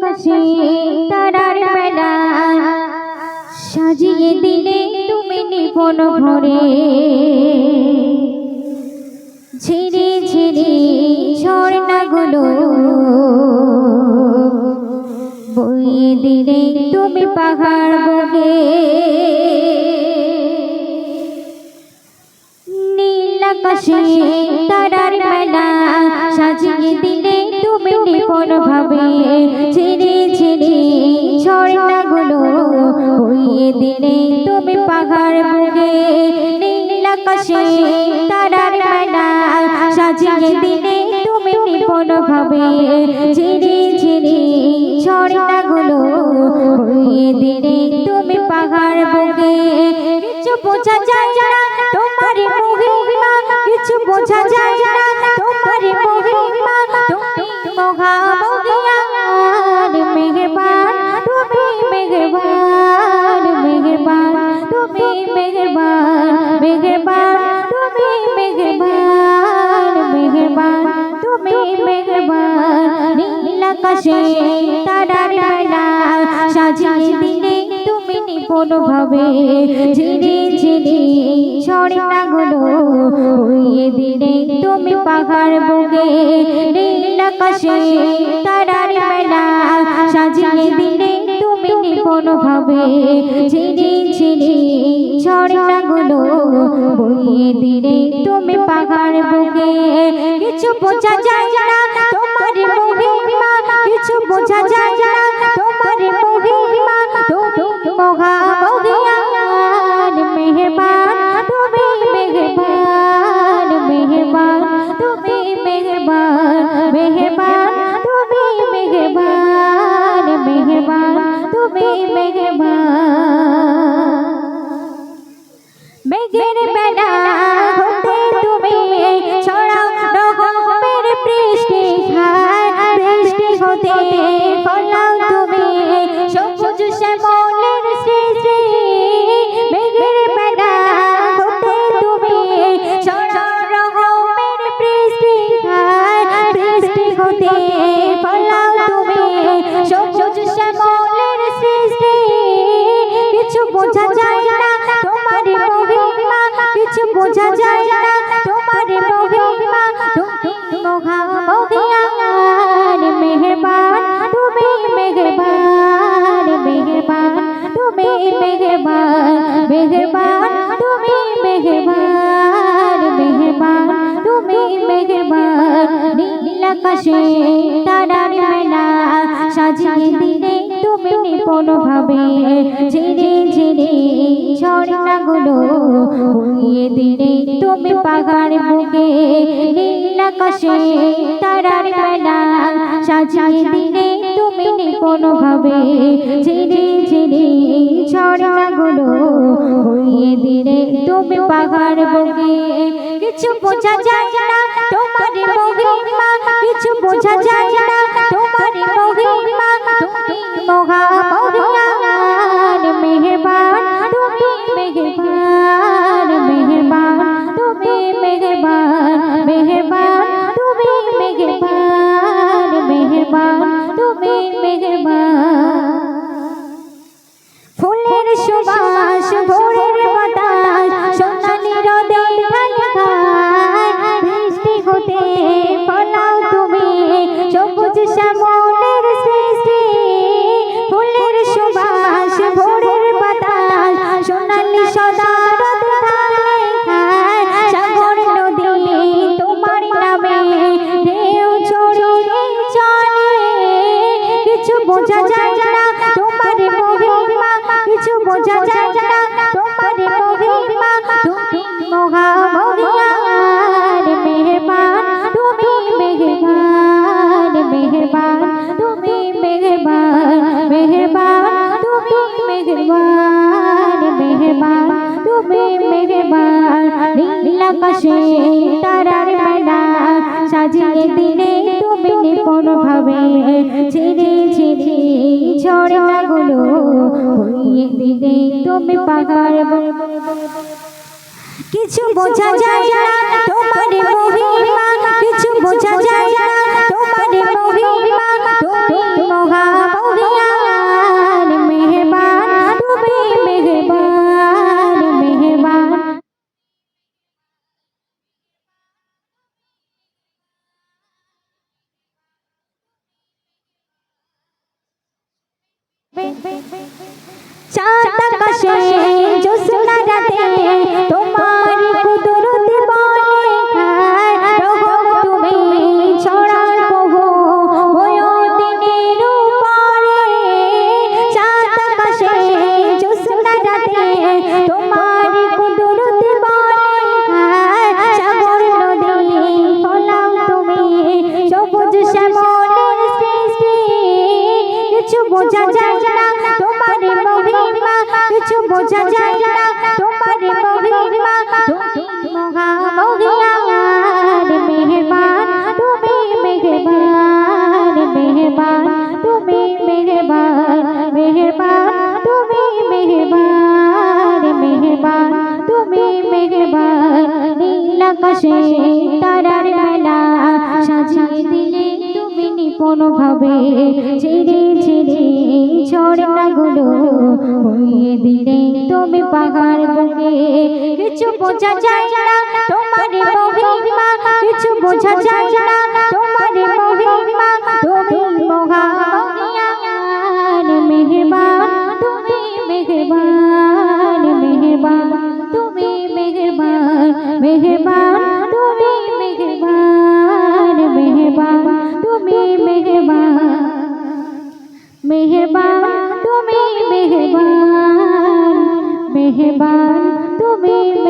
আকাশে তারার বেলা সাজিয়ে দিলে তুমি নিপন ভরে। ঝিরে ঝিরে ঝর্ণাগুলো বইয়ে দিলে তুমি পাহাড় বগে নীল আকাশে দিলে তুমি নিপন ভাবে ঝিরি ঝিরি ঝর্ণা গুলো দিনে তুমি পাহাড় বুকে কিছু বোঝা যায় না তোমার কিছু বোঝা যায় না তোমার মহামহিয়ান সাজিয়ে দিলে তুমি ভাবে। ঝিরে ঝিরে ঝর্ণাগুলো হইয়ে দিলে তুমি পাহাড় বুকে নীল আকাশে তারার মেলা। সাজিয়ে দিলে তুমি নিপুণ ভাবে। ঝিরে ঝিরে ঝর্ণাগুলো হইয়ে দিলে তুমি পাহাড় বুকে কিছু বোঝা যায় না তোমার মহিমা। মেহেরবান তুমি মেহেরবান মেহেরবান তুমি মেহেরবান। আকাশে তারার মেলা সাজিয়ে দিলে তুমি নিপুণ ভাবে ঝিরে ঝিরে ঝর্ণাগুলো বইয়ে দিলে তুমি পাহাড় বুকে নীল আকাশে তারার মেলা সাজিয়ে দিলে তুমি নিপুণ ভাবে ঝিরে ঝিরে ঝর্ণাগুলো বইয়ে দিলে তুমি পাহাড় বুকে কিছু বোঝা যায় না তোমার মহিমা, কিছু বোঝা যায় না তোমার তুমি মেহেরবান। আকাশে তারার মেলা সাজিয়ে দিলে তুমি নিপুণ ভাবে। ঝিরে ঝিরে ঝর্ণাগুলো বইয়ে দিলে তুমি পাহাড় কিছু বোঝা যায় না তোমার মহিমা, কিছু বোঝা যায় না তোমার মহিমা। তুমি মহামহিয়ান চাঁদ আকাশে জ্যোৎস্না রাতে তোমার মহিয়ার মেহমান তুমি মেহমান মেহমান তুমি মেহমান মেহমান তুমি মেহমান মেহমান তুমি নীল আকাশে তারার মেলা সাজিয়ে দিলে তুমি নিপুণ ভাবে ছেড়ে ছেড়ে ঝর্ণাগুলো বইয়ে দিলে তুমি পাহাড় বুকে কিছু বোঝা যায় না তোমার কিছু বোঝা যায় না তোমার মহিমা, তুমি মহা মেহবান তুমি